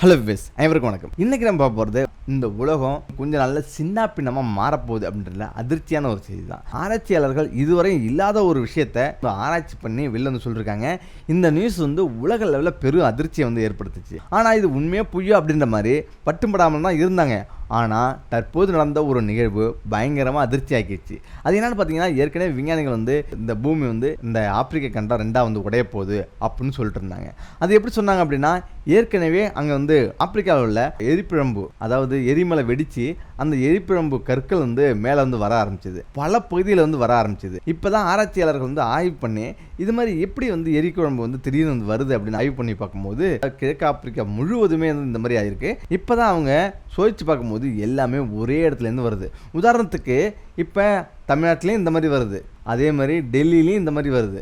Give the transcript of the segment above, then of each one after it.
Hello விஸ் அனைவருக்கும் வணக்கம். இன்றைக்கி நம்ம பார்க்க போகிறது இந்த உலகம் கொஞ்சம் நல்ல சின்ன பின்னமாக மாறப்போகுது அப்படின்றதுல அதிர்ச்சியான ஒரு செய்தி தான். ஆராய்ச்சியாளர்கள் இதுவரையும் இல்லாத ஒரு விஷயத்த ஆராய்ச்சி பண்ணி வெளில வந்து சொல்லியிருக்காங்க இந்த நியூஸ் வந்து உலக லெவலில் பெரும் அதிர்ச்சியை வந்து ஏற்படுத்துச்சு. ஆனால் இது உண்மையாக பொய்யோ அப்படின்ற மாதிரி பட்டுப்படாமல் தான் இருந்தாங்க. ஆனால் தற்போது நடந்த ஒரு நிகழ்வு பயங்கரமாக அதிர்ச்சி ஆக்கிடுச்சு அது என்னன்னு பார்த்தீங்கன்னா ஏற்கனவே விஞ்ஞானிகள் வந்து இந்த பூமி வந்து இந்த ஆப்பிரிக்க கண்டம் ரெண்டாக வந்து உடைய போகுது அப்படின்னு சொல்லிட்டு இருந்தாங்க. அது எப்படி சொன்னாங்க அப்படின்னா ஏற்கனவே அங்கே வந்து ஆப்பிரிக்காவில் உள்ள எரிப்பிழம்பு அதாவது எரிமலை வெடித்து அந்த எரிப்பிழம்பு கற்கள் வந்து மேலே வந்து வர ஆரம்பிச்சது. பல பகுதியில் வந்து வர ஆரம்பிச்சது. இப்போ தான் ஆராய்ச்சியாளர்கள் வந்து ஆய்வு பண்ணி இது மாதிரி எப்படி வந்து எரிக்குழம்பு வந்து திடீர்னு வந்து வருது அப்படின்னு ஆய்வு பண்ணி பார்க்கும்போது கிழக்கு ஆப்பிரிக்கா முழுவதுமே வந்து இந்த மாதிரி ஆயிருக்கு. இப்போ தான் அவங்க சோதிச்சு பார்க்கும்போது எல்லாமே ஒரே இடத்துலேருந்து வருது. உதாரணத்துக்கு இப்போ தமிழ்நாட்டிலையும் இந்த மாதிரி வருது. அதே மாதிரி டெல்லியிலையும் இந்த மாதிரி வருது.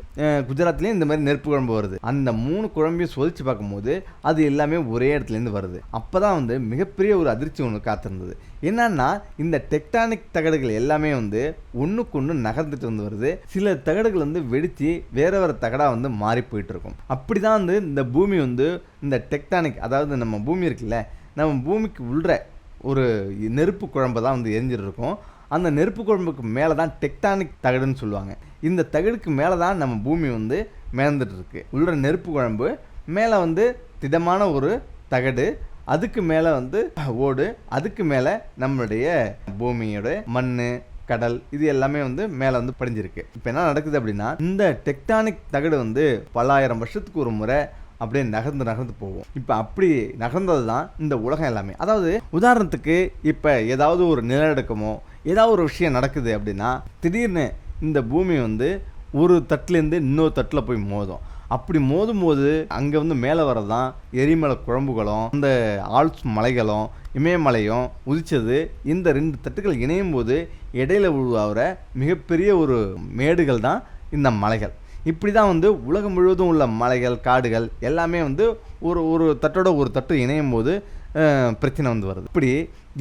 குஜராத்லேயும் இந்த மாதிரி நெருப்பு குழம்பு வருது. அந்த மூணு குழம்பையும் சோதிச்சு பார்க்கும்போது அது எல்லாமே ஒரே இடத்துலேருந்து வருது. அப்போ தான் வந்து மிகப்பெரிய ஒரு அதிர்ச்சி ஒன்று காத்திருந்தது. என்னன்னா இந்த டெக்டானிக் தகடுகள் எல்லாமே வந்து ஒன்றுக்கு ஒன்று நகர்ந்துட்டு வந்து வருது. சில தகடுகள் வந்து வெடித்து வேற வேறு தகடாக வந்து மாறி போயிட்டு இருக்கும். அப்படி தான் வந்து இந்த பூமி வந்து இந்த டெக்டானிக் அதாவது நம்ம பூமி இருக்குல்ல நம்ம பூமிக்கு உள்ள ஒரு நெருப்பு குழம்பு தான் வந்து எரிஞ்சிட்டு இருக்கும் அந்த நெருப்பு குழம்புக்கு மேலே தான் டெக்டானிக் தகடுன்னு சொல்லுவாங்க. இந்த தகடுக்கு மேலே தான் நம்ம பூமி வந்து மேந்துட்டுருக்கு உள்ள நெருப்பு குழம்பு மேலே வந்து திடமான ஒரு தகடு அதுக்கு மேலே வந்து ஓடு அதுக்கு மேலே நம்மளுடைய பூமியோட மண் கடல் இது எல்லாமே வந்து மேலே வந்து படிஞ்சிருக்கு. இப்போ என்ன நடக்குது அப்படின்னா இந்த டெக்டானிக் தகடு வந்து பல்லாயிரம் வருஷத்துக்கு ஒரு முறை அப்படியே நகர்ந்து நகர்ந்து போவோம் இப்போ அப்படி நகர்ந்தது தான் இந்த உலகம் எல்லாமே. அதாவது உதாரணத்துக்கு இப்போ ஏதாவது ஒரு நிலநடுக்கமோ ஏதாவது ஒரு விஷயம் நடக்குது அப்படின்னா திடீர்னு இந்த பூமி வந்து ஒரு தட்டுலேருந்து இன்னொரு தட்டில் போய் மோதும். அப்படி மோதும் போது அங்கே வந்து மேலே வரதான் எரிமலை குழம்புகளும் இந்த ஆல்ஸ் மலைகளும் இமயமலையும் உதிச்சது. இந்த ரெண்டு தட்டுகள் இணையும் போது இடையில உருவாகிற மிகப்பெரிய ஒரு மேடுகள் தான் இந்த மலைகள். இப்படி தான் வந்து உலகம் முழுவதும் உள்ள மலைகள் காடுகள் எல்லாமே வந்து ஒரு ஒரு தட்டோட ஒரு தட்டு இணையும் போது பிரச்சனை வந்து வருது. இப்படி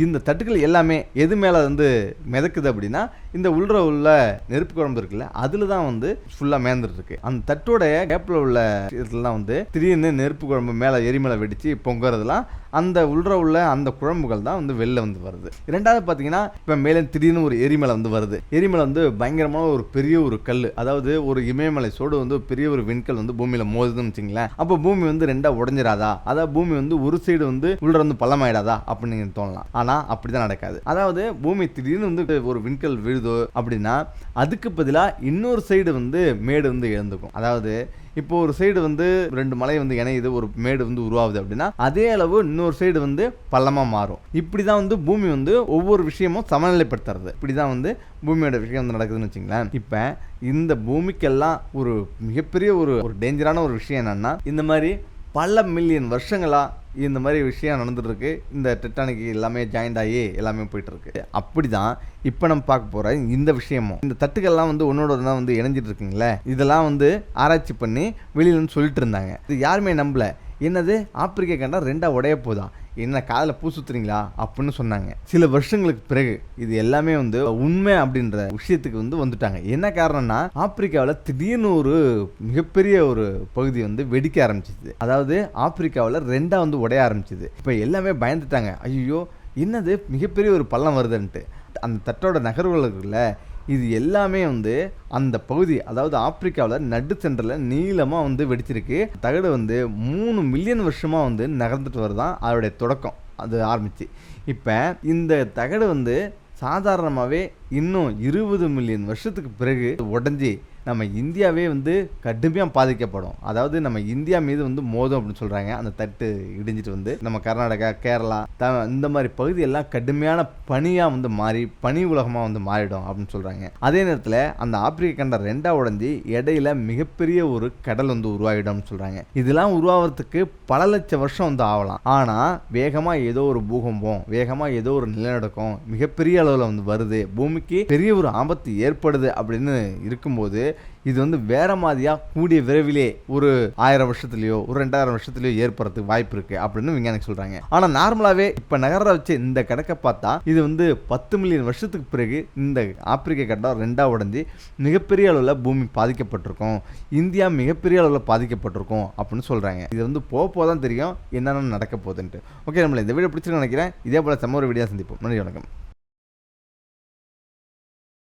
இந்த தட்டுகள் எல்லாமே எது மேலே வந்து மிதக்குது அப்படின்னா இந்த உள்ள உள்ள நெருப்பு குழம்பு இருக்குல்ல அதில் தான் வந்து ஃபுல்லாக மேந்துட்டுருக்கு. அந்த தட்டோட கேப்பில் உள்ள இதெல்லாம் வந்து திடீர்னு நெருப்பு குழம்பு மேலே எரிமலை வெடித்து பொங்குறதுலாம் அந்த உள்ள உள்ள அந்த குழம்புகள் தான் வந்து வெளில வந்து வருது. ரெண்டாவது பார்த்தீங்கன்னா இப்போ மேலே திடீர்னு ஒரு எரிமலை வந்து வருது. எரிமலை வந்து பயங்கரமான ஒரு பெரிய ஒரு கல் அதாவது ஒரு இமயமலை சோடு வந்து பெரிய ஒரு விண்கல் வந்து பூமியில் மோதுதுன்னு வச்சுங்களேன் அப்போ பூமி வந்து ரெண்டாக உடஞ்சிடாதா அதாவது பூமி வந்து ஒரு சைடு வந்து உள்ள வந்து பள்ளமாயிடாதா? அப்படின்னு தோணலாம். ஆனால் அப்படி தான் நடக்காது. அதாவது பூமி திடீர்னு வந்து ஒரு விண்கல் விழுதோ அப்படின்னா அதுக்கு பதிலாக இன்னொரு சைடு வந்து மேடு வந்து எழுந்துக்கும். அதாவது இப்போ ஒரு சைடு வந்து ரெண்டு மலை வந்து இணையுது ஒரு மேடு வந்து உருவாகுது அப்படின்னா அதே அளவு இன்னொரு சைடு வந்து பள்ளமாக மாறும். இப்படி தான் வந்து பூமி வந்து ஒவ்வொரு விஷயமும் சமநிலைப்படுத்துறது. இப்படி தான் வந்து பூமியோட விஷயம் வந்து நடக்குதுன்னு வச்சுங்களேன். இப்போ இந்த பூமிக்கெல்லாம் ஒரு மிகப்பெரிய ஒரு ஒரு டேஞ்சரான ஒரு விஷயம் என்னென்னா இந்த மாதிரி பல மில்லியன் வருஷங்களாக இந்த மாதிரி விஷயம் நடந்துகிட்ருக்கு இந்த டெட்டானிக் எல்லாமே ஜாயிண்ட் ஆகி எல்லாமே போயிட்டுருக்கு. அப்படி தான் இப்போ நம்ம பார்க்க போகிற இந்த விஷயமும். இந்த தட்டுகள்லாம் வந்து ஒன்னோட ஒன்றா வந்து இணைஞ்சிட்டு இருக்குங்களே. இதெல்லாம் வந்து ஆராய்ச்சி பண்ணி வெளியிலன்னு சொல்லிட்டு இருந்தாங்க. இது யாருமே நம்பலை. என்னது? ஆப்பிரிக்க கண்டா ரெண்டாக உடைய போதா? என்ன காதில் பூ சுத்துறீங்களா? அப்படின்னு சொன்னாங்க. சில வருஷங்களுக்கு பிறகு இது எல்லாமே வந்து உண்மை அப்படின்ற விஷயத்துக்கு வந்து வந்துட்டாங்க. என்ன காரணம்னா ஆப்பிரிக்காவில் திடீர்னு ஒரு மிகப்பெரிய ஒரு பகுதி வந்து வெடிக்க ஆரம்பிச்சிது. அதாவது ஆப்பிரிக்காவில் ரெண்டாக வந்து உடைய ஆரம்பிச்சிது. இப்போ எல்லாமே பயந்துட்டாங்க. ஐயோ என்னது? மிகப்பெரிய ஒரு பள்ளம் வருதுன்ட்டு. அந்த தட்டோட நகர்வுகள் இருக்குல்ல இது எல்லாமே வந்து அந்த பகுதி அதாவது ஆப்பிரிக்காவில் நடு சென்டரில் நீளமாக வந்து வெடிச்சிருக்கு. தகடு வந்து மூணு மில்லியன் வருஷமாக வந்து நகர்ந்துட்டு வருதான் அதோடைய தொடக்கம் அது ஆரம்பிச்சு. இப்போ இந்த தகடு வந்து சாதாரணமாகவே இன்னும் இருபது மில்லியன் வருஷத்துக்கு பிறகு உடஞ்சி நம்ம இந்தியாவே வந்து கடுமையாக பாதிக்கப்படும். அதாவது நம்ம இந்தியா மீது வந்து மோதும் அப்படின்னு சொல்கிறாங்க அந்த தட்டு இடிஞ்சிட்டு வந்து நம்ம கர்நாடகா கேரளா த இந்த மாதிரி பகுதியெல்லாம் கடுமையான பனியாக வந்து மாறி பனி உலகமாக வந்து மாறிடும் அப்படின்னு சொல்கிறாங்க அதே நேரத்தில் அந்த ஆப்பிரிக்க கண்ட ரெண்டாக உடஞ்சி இடையில மிகப்பெரிய ஒரு கடல் வந்து உருவாகிடும்னு சொல்கிறாங்க இதெல்லாம் உருவாகிறதுக்கு பல லட்சம் வருஷம் வந்து ஆகலாம். ஆனால் வேகமாக ஏதோ ஒரு பூகம்பம் வேகமாக ஏதோ ஒரு நிலநடுக்கம் மிகப்பெரிய அளவில் வந்து வருது. பூமிக்கு பெரிய ஒரு ஆபத்து ஏற்படுது அப்படின்னு இருக்கும்போது இது வந்து வேற மாதிரியா கூடிய விரைவிலே ஒரு ஆயிரம் வருஷத்துலயோ ஒரு ரெண்டாயிரம் வருஷத்துலயோ ஏற்படுறதுக்கு வாய்ப்பு இருக்கு அப்படின்னு விஞ்ஞானிகள் சொல்றாங்க. ஆனா நார்மலாவே இப்ப நகர வச்சு இந்த கணக்கை பார்த்தா இது வந்து பத்து மில்லியன் வருஷத்துக்கு பிறகு இந்த ஆப்பிரிக்க கண்டம் ரெண்டா உடஞ்சி மிகப்பெரிய அளவில் பூமி பாதிக்கப்பட்டிருக்கும் இந்தியா மிகப்பெரிய அளவில் பாதிக்கப்பட்டிருக்கும் அப்படின்னு சொல்றாங்க. இது வந்து போக போதான் தெரியும் என்னென்ன நடக்க போகுதுன்ட்டு. ஓகே நம்மள இந்த வீடியோ பிடிச்சிருக்கு நினைக்கிறேன். இதே போல செம்ம ஒரு வீடியோ சந்திப்போம். நன்றி வணக்கம்.